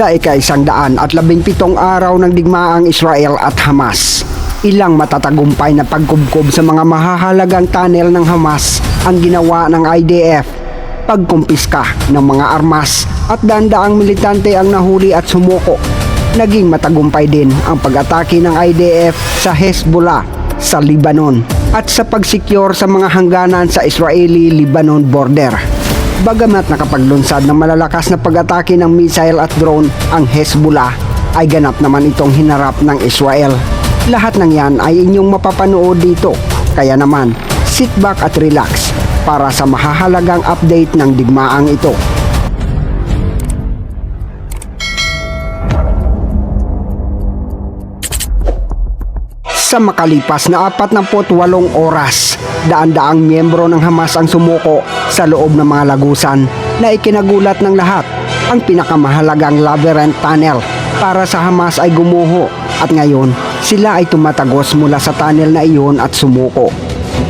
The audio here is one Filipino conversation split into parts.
Sa ika-isang daan at labing pitong araw ng digmaang Israel at Hamas, ilang matatagumpay na pagkubkob sa mga mahahalagang tunnel ng Hamas ang ginawa ng IDF. Pagkumpiska ng mga armas at dandaang militante ang nahuli at sumuko. Naging matagumpay din ang pag-atake ng IDF sa Hezbollah sa Lebanon at sa pagsikyore sa mga hangganan sa Israeli-Lebanon border. Bagamat nakapaglunsad ng malalakas na pag-atake ng missile at drone ang Hezbollah, ay ganap naman itong hinarap ng Israel. Lahat ng yan ay inyong mapapanood dito. Kaya naman, sit back at relax para sa mahahalagang update ng digmaang ito. Sa makalipas na 48 oras, daan-daang miyembro ng Hamas ang sumuko sa loob ng mga lagusan na ikinagulat ng lahat ang pinakamahalagang labyrinth tunnel para sa Hamas ay gumuho at ngayon sila ay tumatagos mula sa tunnel na iyon at sumuko.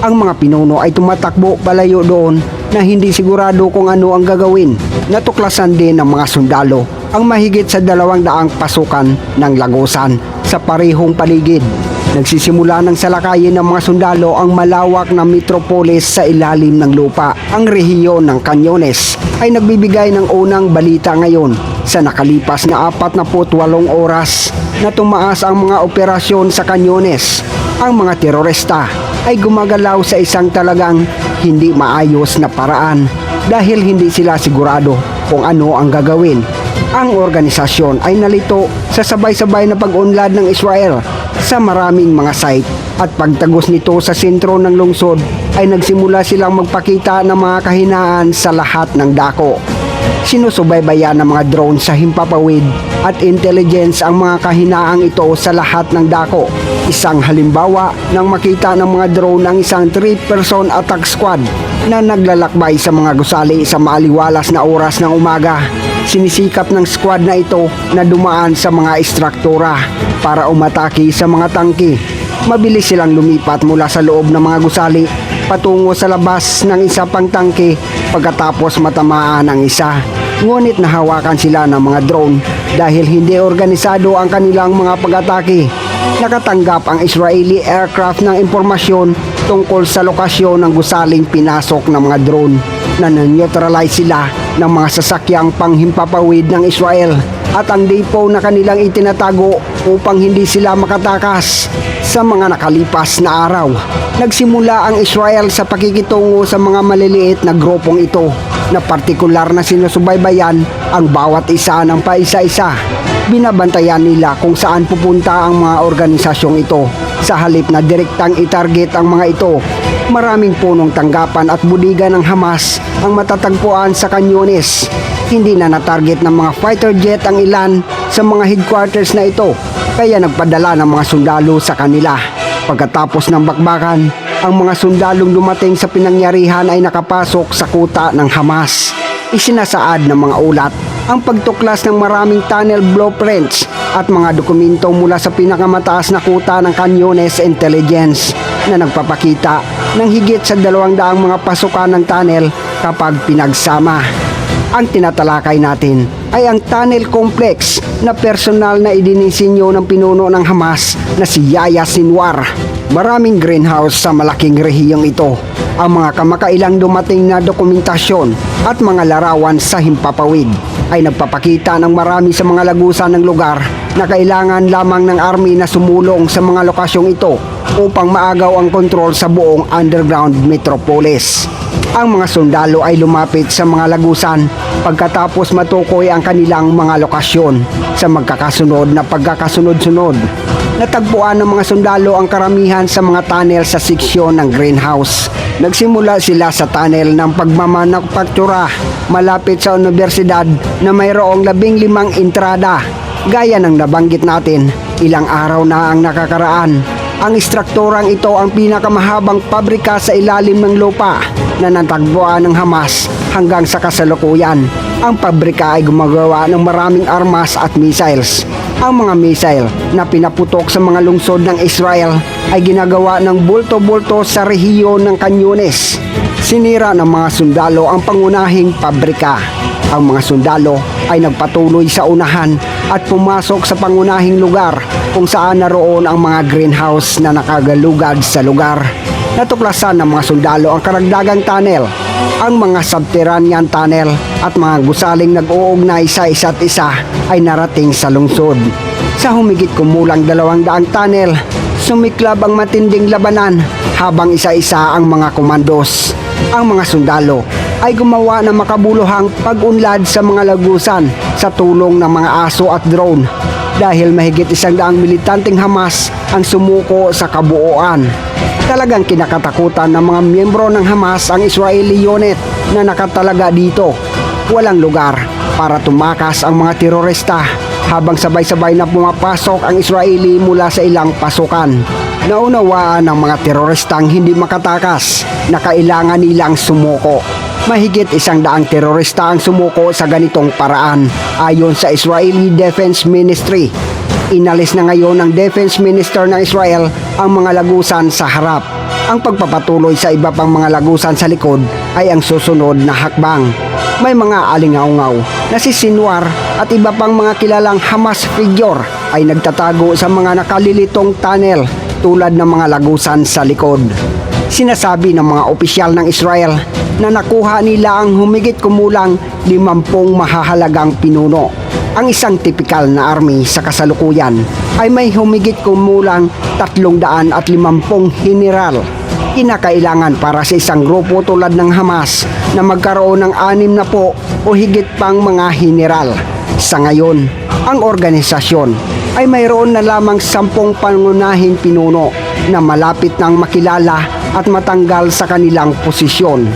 Ang mga pinuno ay tumatakbo palayo doon na hindi sigurado kung ano ang gagawin. Natuklasan din ng mga sundalo ang mahigit sa dalawang daang pasukan ng lagusan sa parehong paligid. Nagsisimula ng salakayin ng mga sundalo ang malawak na metropolis sa ilalim ng lupa. Ang rehiyon ng Canyones ay nagbibigay ng unang balita ngayon sa nakalipas na 48 oras na tumaas ang mga operasyon sa Canyones. Ang mga terorista ay gumagalaw sa isang talagang hindi maayos na paraan dahil hindi sila sigurado kung ano ang gagawin. Ang organisasyon ay nalito sa sabay-sabay na pag-unlad ng Israel sa maraming mga site at pagtagos nito sa sentro ng lungsod ay nagsimula silang magpakita ng mga kahinaan sa lahat ng dako. Sinusubaybayan ng mga drone sa himpapawid at intelligence ang mga kahinaang ito sa lahat ng dako. Isang halimbawa nang makita ng mga drone ang isang 3-person attack squad na naglalakbay sa mga gusali sa maaliwalas na oras ng umaga. Sinisikap ng squad na ito na dumaan sa mga istruktura para umatake sa mga tangke. Mabilis silang lumipat mula sa loob ng mga gusali patungo sa labas ng isa pang tangke pagkatapos matamaan ang isa. Ngunit nahawakan sila ng mga drone dahil hindi organisado ang kanilang mga pag-atake. Nakatanggap ang Israeli aircraft ng impormasyon tungkol sa lokasyon ng gusaling pinasok ng mga drone na neutralize sila ng mga sasakyang panghimpapawid ng Israel at ang depo na kanilang itinatago upang hindi sila makatakas sa mga nakalipas na araw. Nagsimula ang Israel sa pakikitungo sa mga maliliit na grupong ito na partikular na sinusubaybayan ang bawat isa ng paisa-isa. Binabantayan nila kung saan pupunta ang mga organisasyong ito sa halip na direktang itarget ang mga ito. Maraming punong tanggapan at budiga ng Hamas ang matatagpuan sa Canyones. Hindi na natarget ng mga fighter jet ang ilan sa mga headquarters na ito kaya nagpadala ng mga sundalo sa kanila. Pagkatapos ng bakbakan, ang mga sundalong dumating sa pinangyarihan ay nakapasok sa kuta ng Hamas. Isinasaad ng mga ulat ang pagtuklas ng maraming tunnel blueprints at mga dokumento mula sa pinakamataas na kuta ng Canyones Intelligence na nagpapakita ng higit sa dalawang daang mga pasukan ng tunnel kapag pinagsama. Ang tinatalakay natin ay ang tunnel complex na personal na idinisenyo ng pinuno ng Hamas na si Yahya Sinwar. Maraming greenhouse sa malaking rehiyong ito. Ang mga kamakailang dumating na dokumentasyon at mga larawan sa himpapawid ay nagpapakita ng marami sa mga lagusan ng lugar na kailangan lamang ng army na sumulong sa mga lokasyong ito upang maagaw ang kontrol sa buong underground metropolis. Ang mga sundalo ay lumapit sa mga lagusan pagkatapos matukoy ang kanilang mga lokasyon sa magkakasunod na pagkakasunod-sunod. Natagpuan ng mga sundalo ang karamihan sa mga tunnel sa seksyon ng greenhouse. Nagsimula sila sa tunnel ng pagmamanufaktura malapit sa universidad na mayroong labing limang entrada. Gaya ng nabanggit natin, ilang araw na ang nakakaraan. Ang istrukturang ito ang pinakamahabang pabrika sa ilalim ng lupa na natagpuan ng Hamas hanggang sa kasalukuyan. Ang pabrika ay gumagawa ng maraming armas at missiles. Ang mga missile na pinaputok sa mga lungsod ng Israel ay ginagawa ng bulto-bulto sa rehiyon ng Canyones. Sinira ng mga sundalo ang pangunahing pabrika. Ang mga sundalo ay nagpatuloy sa unahan at pumasok sa pangunahing lugar kung saan naroon ang mga greenhouse na nakagalugad sa lugar. Natuklasan ng mga sundalo ang karagdagang tunnel, ang mga subterranean tunnel at mga gusaling nag-uugnay sa isa't isa ay narating sa lungsod. Sa humigit kumulang dalawang daang tunnel, sumiklab ang matinding labanan habang isa-isa ang mga komandos. Ang mga sundalo ay gumawa ng makabuluhang pag-unlad sa mga lagusan sa tulong ng mga aso at drone dahil mahigit isang daang militanteng Hamas ang sumuko sa kabuuan. Talagang kinakatakutan ng mga miyembro ng Hamas ang Israeli unit na nakatalaga dito. Walang lugar para tumakas ang mga terorista habang sabay-sabay na pumapasok ang Israeli mula sa ilang pasukan. Naunawaan ng mga teroristang hindi makatakas na kailangan nilang sumuko. Mahigit isang daang terorista ang sumuko sa ganitong paraan ayon sa Israeli Defense Ministry. Inalis na ngayon ng Defense Minister ng Israel ang mga lagusan sa harap. Ang pagpapatuloy sa iba pang mga lagusan sa likod ay ang susunod na hakbang. May mga alingaungaw na si Sinwar at iba pang mga kilalang Hamas figure ay nagtatago sa mga nakalilitong tunnel tulad ng mga lagusan sa likod. Sinasabi ng mga opisyal ng Israel na nakuha nila ang humigit kumulang 50 mahahalagang pinuno. Ang isang tipikal na army sa kasalukuyan ay may humigit kumulang 350 general. Kinakailangan para sa isang grupo tulad ng Hamas na magkaroon ng anim na po o higit pang mga general. Sa ngayon, ang organisasyon ay mayroon na lamang sampung pangunahing pinuno na malapit nang makilala at matanggal sa kanilang posisyon.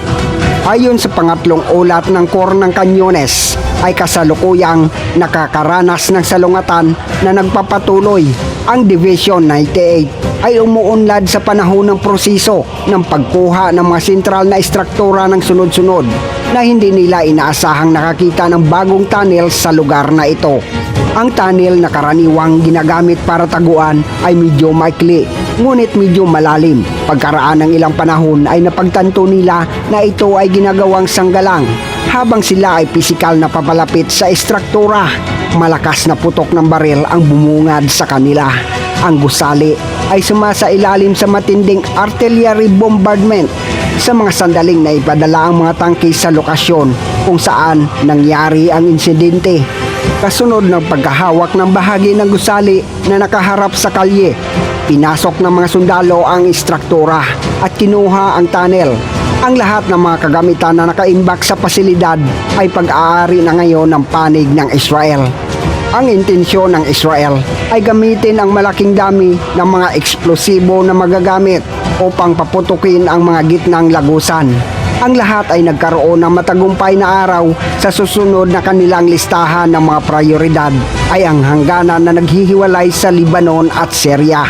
Ayon sa pangatlong ulat ng Kor ng Canyones, ay kasalukuyang nakakaranas ng salungatan na nagpapatuloy. Ang Division 98 ay umuunlad sa panahon ng proseso ng pagkuha ng mga sentral na estruktura ng sunod-sunod na hindi nila inaasahang nakakita ng bagong tunnel sa lugar na ito. Ang tunnel na karaniwang ginagamit para taguan ay medyo maikli, ngunit medyo malalim. Pagkaraan ng ilang panahon ay napagtanto nila na ito ay ginagawang sanggalang habang sila ay pisikal na papalapit sa estruktura. Malakas na putok ng baril ang bumungad sa kanila. Ang gusali ay sumasa ilalim sa matinding artillery bombardment sa mga sandaling na ipadala ang mga tangke sa lokasyon kung saan nangyari ang insidente. Kasunod ng pagkahawak ng bahagi ng gusali na nakaharap sa kalye, pinasok ng mga sundalo ang istruktura at kinuha ang tunnel. Ang lahat ng mga kagamitan na nakaimbak sa pasilidad ay pag-aari na ngayon ng panig ng Israel. Ang intensyon ng Israel ay gamitin ang malaking dami ng mga eksplosibo na magagamit upang paputukin ang mga gitnang lagusan. Ang lahat ay nagkaroon ng matagumpay na araw sa susunod na kanilang listahan ng mga prioridad ay ang hangganan na naghihiwalay sa Libanon at Syria.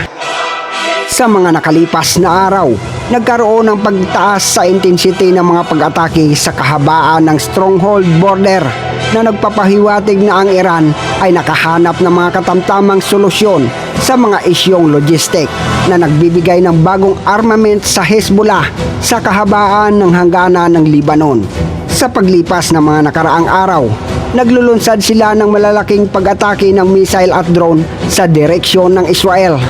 Sa mga nakalipas na araw, nagkaroon ng pagtaas sa intensity ng mga pag-atake sa kahabaan ng stronghold border na nagpapahiwatig na ang Iran ay nakahanap ng mga katamtamang solusyon sa mga isyong logistik na nagbibigay ng bagong armament sa Hezbollah sa kahabaan ng hangganan ng Libanon. Sa paglipas ng mga nakaraang araw, naglulunsad sila ng malalaking pag-atake ng missile at drone sa direksyon ng Israel.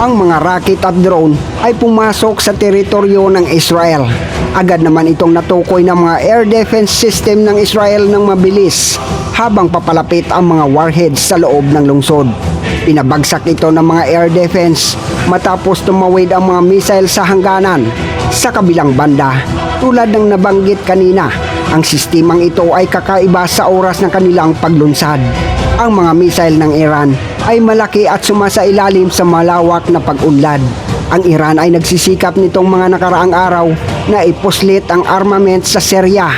Ang mga rocket at drone ay pumasok sa teritoryo ng Israel. Agad naman itong natukoy ng mga air defense system ng Israel ng mabilis habang papalapit ang mga warheads sa loob ng lungsod. Pinabagsak ito ng mga air defense matapos tumawid ang mga missile sa hangganan. Sa kabilang banda, tulad ng nabanggit kanina, ang sistemang ito ay kakaiba sa oras ng kanilang paglunsad. Ang mga missile ng Iran ay malaki at sumasailalim sa malawak na pag-unlad. Ang Iran ay nagsisikap nitong mga nakaraang araw na ipuslit ang armament sa Syria,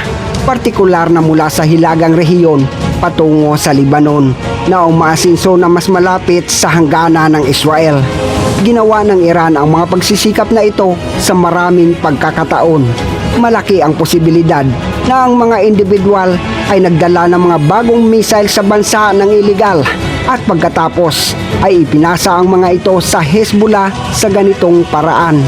partikular na mula sa hilagang rehiyon patungo sa Libanon na umaasinso na mas malapit sa hangganan ng Israel. Ginawa ng Iran ang mga pagsisikap na ito sa maraming pagkakataon. Malaki ang posibilidad na ang mga individual ay nagdala ng mga bagong missile sa bansa ng iligal at pagkatapos ay ipinasa ang mga ito sa Hezbollah sa ganitong paraan.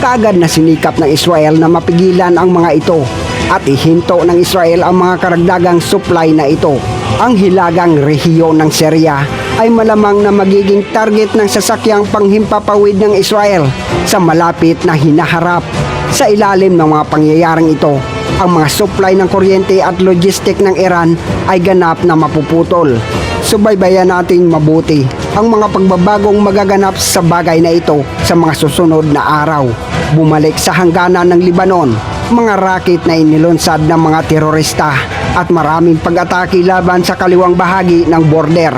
Kaagad na sinikap ng Israel na mapigilan ang mga ito at ihinto ng Israel ang mga karagdagang supply na ito. Ang hilagang rehiyon ng Syria ay malamang na magiging target ng sasakyang panghimpapawid ng Israel sa malapit na hinaharap. Sa ilalim ng mga pangyayaring ito, ang mga supply ng kuryente at logistic ng Iran ay ganap na mapuputol. Subaybayan natin mabuti ang mga pagbabagong magaganap sa bagay na ito sa mga susunod na araw. Bumalik sa hangganan ng Libanon, mga raket na inilunsad ng mga terorista at maraming pag-atake laban sa kaliwang bahagi ng border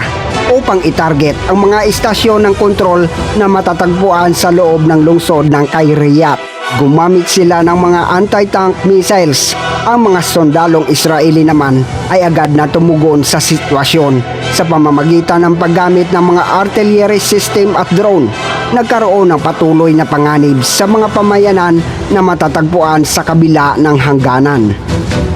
upang itarget ang mga istasyon ng kontrol na matatagpuan sa loob ng lungsod ng Kairiyat. Gumamit sila ng mga anti-tank missiles. Ang mga sondalong Israeli naman ay agad na tumugon sa sitwasyon sa pamamagitan ng paggamit ng mga artillery system at drone. Nagkaroon ng patuloy na panganib sa mga pamayanan na matatagpuan sa kabila ng hangganan.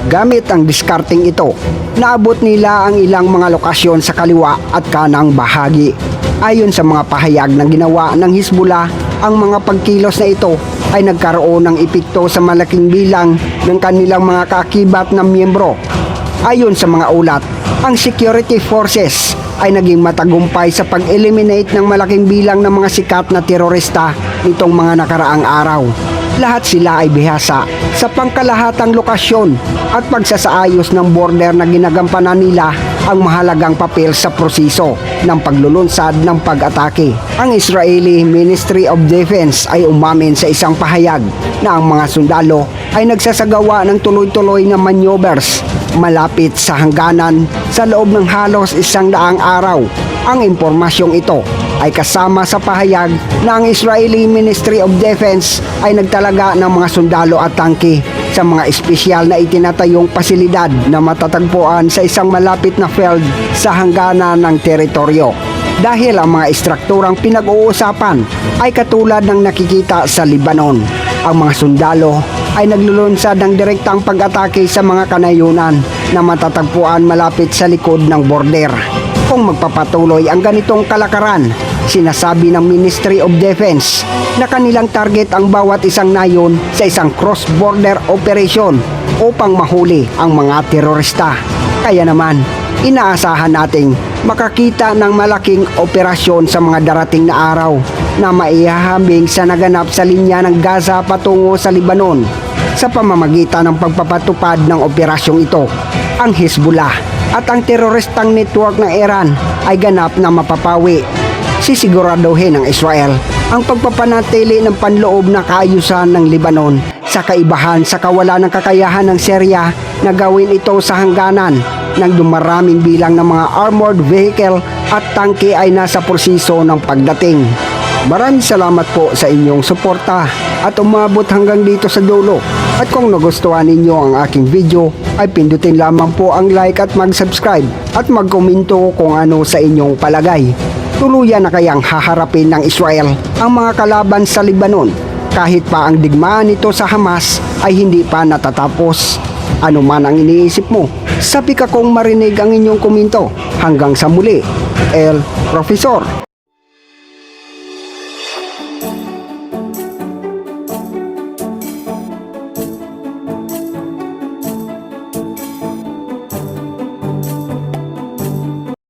Gamit ang diskarting ito, naabot nila ang ilang mga lokasyon sa kaliwa at kanang bahagi. Ayon sa mga pahayag na ginawa ng Hezbollah, ang mga pagkilos na ito ay nagkaroon ng epekto sa malaking bilang ng kanilang mga kaakibat na miyembro. Ayon sa mga ulat, ang security forces ay naging matagumpay sa pag-eliminate ng malaking bilang ng mga sikat na terorista nitong mga nakaraang araw. Lahat sila ay bihasa sa pangkalahatang lokasyon at pagsasaayos ng border na ginagampanan nila ang mahalagang papel sa proseso ng paglulunsad ng pag-atake. Ang Israeli Ministry of Defense ay umamin sa isang pahayag na ang mga sundalo ay nagsasagawa ng tuloy-tuloy na maneuvers malapit sa hangganan sa loob ng halos isang daang araw. Ang impormasyong ito ay kasama sa pahayag na ang Israeli Ministry of Defense ay nagtalaga ng mga sundalo at tangke sa mga espesyal na itinatayong pasilidad na matatagpuan sa isang malapit na field sa hangganan ng teritoryo. Dahil ang mga istrukturang pinag-uusapan ay katulad ng nakikita sa Libanon. Ang mga sundalo ay naglulunsad ng direktang pag-atake sa mga kanayunan na matatagpuan malapit sa likod ng border. Kung magpapatuloy ang ganitong kalakaran, sinasabi ng Ministry of Defense na kanilang target ang bawat isang nayon sa isang cross-border operation upang mahuli ang mga terorista. Kaya naman, inaasahan nating makakita ng malaking operasyon sa mga darating na araw na maihahambing sa naganap sa linya ng Gaza patungo sa Libanon sa pamamagitan ng pagpapatupad ng operasyong ito. Ang Hezbollah at ang teroristang network ng Iran ay ganap na mapapawi. Sisiguraduhin ng Israel ang pagpapanatili ng panloob na kaayusan ng Libanon sa kaibahan sa kawalan ng kakayahan ng Syria na gawin ito sa hangganan ng dumaraming bilang ng mga armored vehicle at tangke ay nasa proseso ng pagdating. Maraming salamat po sa inyong suporta at umabot hanggang dito sa dulo. At kung nagustuhan ninyo ang aking video, ay pindutin lamang po ang like at mag-subscribe at magkomento kung ano sa inyong palagay. Tuluyan na kayang haharapin ng Israel ang mga kalaban sa Libanon kahit pa ang digmaan nito sa Hamas ay hindi pa natatapos. Ano man ang iniisip mo, sabi ka kong marinig ang inyong komento. Hanggang sa muli, El Profesor.